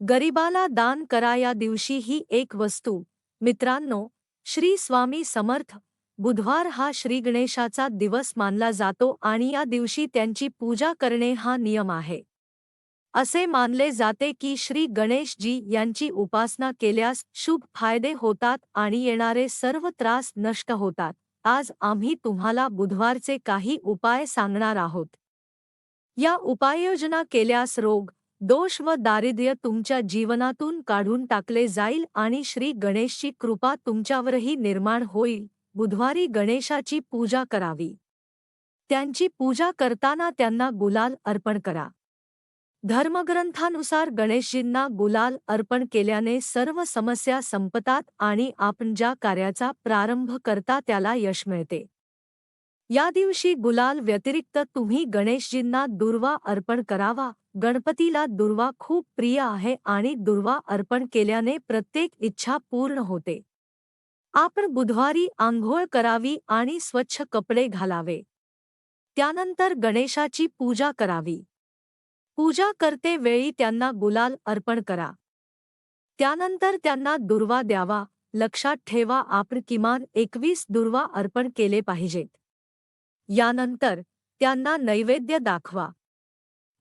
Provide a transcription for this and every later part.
गरिबाला दान करा या दिवशी ही एक वस्तू. मित्रांनो श्री स्वामी समर्थ बुधवार हा श्री गणेशाचा दिवस मानला जातो आणि या दिवशी त्यांची पूजा करणे हा नियम आहे. असे मानले जाते की श्री गणेशजी यांची उपासना केल्यास शुभ फायदे होतात आणि येणारे सर्व त्रास नष्ट होतात. आज आम्ही तुम्हाला बुधवारचे काही उपाय सांगणार आहोत. या उपाययोजना केल्यास रोग दोष व दारिद्र्य तुमच्या जीवनातून काढून टाकले जाईल आणि श्री गणेशची कृपा तुमच्यावरही निर्माण होईल. बुधवारी गणेशाची पूजा करावी. त्यांची पूजा करताना त्यांना गुलाल अर्पण करा. धर्मग्रंथानुसार गणेशजींना गुलाल अर्पण केल्याने सर्व समस्या संपतात आणि आपण ज्या कार्याचा प्रारंभ करता त्याला यश मिळते. या दिवशी गुलाल व्यतिरिक्त तुम्ही गणेशजींना दुर्वा अर्पण करावा. गणपतीला दुर्वा खूप प्रिय आहे आणि दुर्वा अर्पण केल्याने प्रत्येक इच्छा पूर्ण होते. आपण बुधवारी आंघोळ करावी आणि स्वच्छ कपडे घालावे. त्यानंतर गणेशाची पूजा करावी. पूजा करते वेळी त्यांना गुलाल अर्पण करा. त्यानंतर त्यांना दुर्वा द्यावा. लक्षात ठेवा आपण किमान एकवीस दुर्वा अर्पण केले पाहिजेत. यानंतर त्यांना नैवेद्य दाखवा.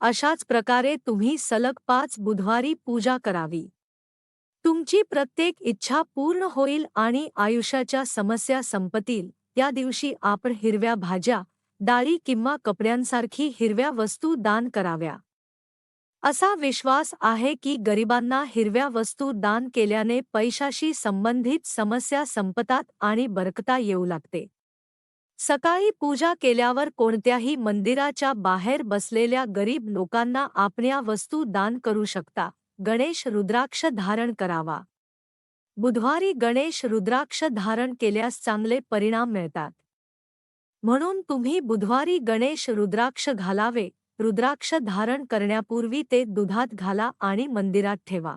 अशाच प्रकारे तुम्ही सलग पाच बुधवारी पूजा करावी. तुमची प्रत्येक इच्छा पूर्ण होईल आणि आयुष्याच्या समस्या संपतील. त्या दिवशी आपण हिरव्या भाज्या डाळी किंवा कपड्यांसारखी हिरव्या वस्तू दान कराव्या. असा विश्वास आहे की गरिबांना हिरव्या वस्तू दान केल्याने पैशाशी संबंधित समस्या संपतात आणि बरकता येऊ लागते. सकाळी पूजा केल्यावर कोणत्याही मंदिराच्या बाहेर बसलेल्या गरीब लोकांना आपल्या वस्तू दान करू शकता. गणेश रुद्राक्ष धारण करावा. बुधवारी गणेश रुद्राक्ष धारण केल्यास चांगले परिणाम मिळतात. म्हणून तुम्ही बुधवारी गणेश रुद्राक्ष घालावे. रुद्राक्ष धारण करण्यापूर्वी ते दुधात घाला आणि मंदिरात ठेवा.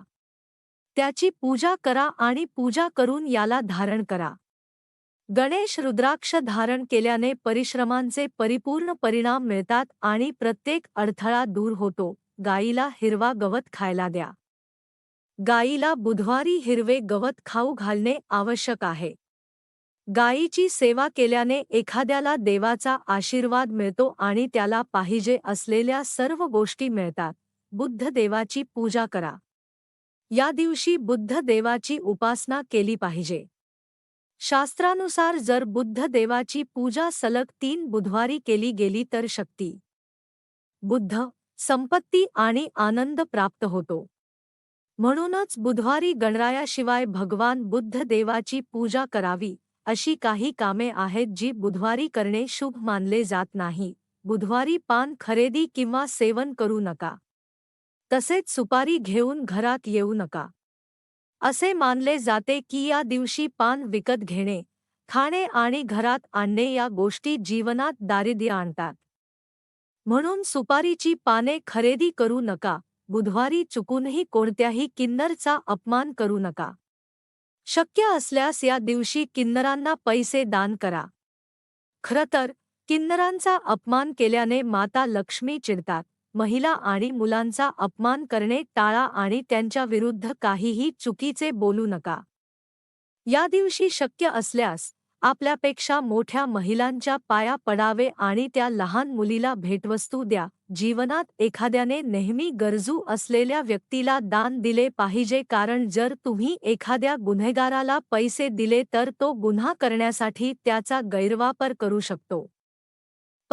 त्याची पूजा करा आणि पूजा करून याला धारण करा. गणेश रुद्राक्ष धारण केल्याने परिश्रमांचे परिपूर्ण परिणाम मिळतात आणि प्रत्येक अडथळा दूर होतो. गाईला हिरवा गवत खायला द्या. गाईला बुधवारी हिरवे गवत खाऊ घालणे आवश्यक आहे. गायीची सेवा केल्याने एखाद्याला देवाचा आशीर्वाद मिळतो आणि त्याला पाहिजे असलेल्या सर्व गोष्टी मिळतात. बुद्ध देवाची पूजा करा. या दिवशी बुद्ध देवाची उपासना केली पाहिजे. शास्त्रानुसार जर बुद्ध देवाची पूजा सलग तीन बुधवारी केली गेली तर शक्ती बुद्ध संपत्ती आणि आनंद प्राप्त होतो. म्हणूनच बुधवारी गणरायाशिवाय भगवान बुद्ध देवाची पूजा करावी अशी काही कामे आहेत जी बुधवारी करणे शुभ मानले जात नाही. बुधवारी पान खरेदी किंवा सेवन करू नका. तसेच सुपारी घेऊन घरात येऊ नका. असे मानले जाते की या दिवशी पान विकत घेणे खाणे आणि घरात आणणे या गोष्टी जीवनात दारिद्र्य आणतात. म्हणून सुपारीची पाने खरेदी करू नका बुधवारी चुकूनही कोणत्याही किन्नरचा अपमान करू नका. शक्य असल्यास या दिवशी किन्नरांना पैसे दान करा. खरं तर किन्नरांचा अपमान केल्याने माता लक्ष्मी चिडतात. महिला आणि मुलांचा अपमान करणे टाळा आणि त्यांच्या विरुद्ध काहीही चुकीचे बोलू नका. या दिवशी शक्य असल्यास आपल्यापेक्षा मोठ्या महिलांच्या पाया पडावे आणि त्या लहान मुलीला भेटवस्तू द्या. जीवनात एखाद्याने नेहमी गरजू असलेल्या व्यक्तीला दान दिले पाहिजे कारण जर तुम्ही एखाद्या गुन्हेगाराला पैसे दिले तर तो गुन्हा करण्यासाठी त्याचा गैरवापर करू शकतो.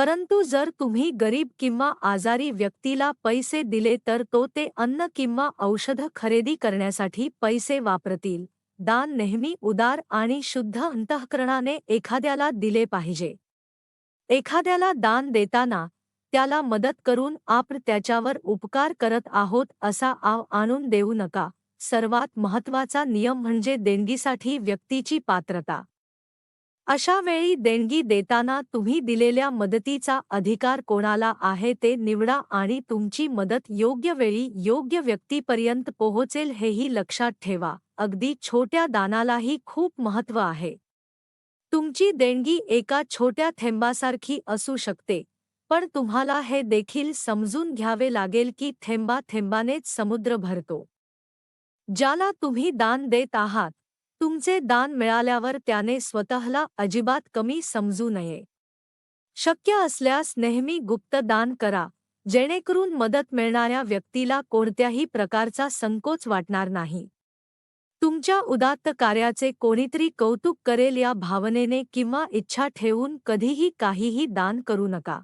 परंतु जर तुम्ही गरीब किंवा आजारी व्यक्तीला पैसे दिले तर तो ते अन्न किंवा औषध खरेदी करण्यासाठी पैसे वापरतील. दान नेहमी उदार आणि शुद्ध अंतःकरणाने एखाद्याला दिले पाहिजे. एखाद्याला दान देताना त्याला मदत करून आपण त्याच्यावर उपकार करत आहोत असा आव आणून देऊ नका. सर्वात महत्त्वाचा नियम म्हणजे देणगीसाठी व्यक्तीची पात्रता. अशा वेळी देणगी देताना तुम्ही दिलेल्या मदतीचा अधिकार कोणाला आहे ते निवडा आणि तुमची मदत योग्य वेळी योग्य व्यक्तीपर्यंत पोहोचेल हेही लक्षात ठेवा. अगदी छोट्या दानालाही खूप महत्त्व आहे. तुमची देणगी एका छोट्या थेंबासारखी असू शकते पण तुम्हाला हे देखील समजून घ्यावे लागेल की थेंबा थेंबानेच समुद्र भरतो. ज्याला तुम्ही दान देत आहात तुमचे दान मिळाल्यावर त्याने स्वतःला अजिबात कमी समजू नये. शक्य असल्यास नेहमी गुप्त दान करा जेणेकरून मदत मिळणाऱ्या व्यक्तीला कोणत्याही प्रकारचा संकोच वाटणार नाही. तुमच्या उदात्त कार्याचे कोणीतरी कौतुक करेल या भावनेने किंवा इच्छा ठेवून कधीही काहीही दान करू नका.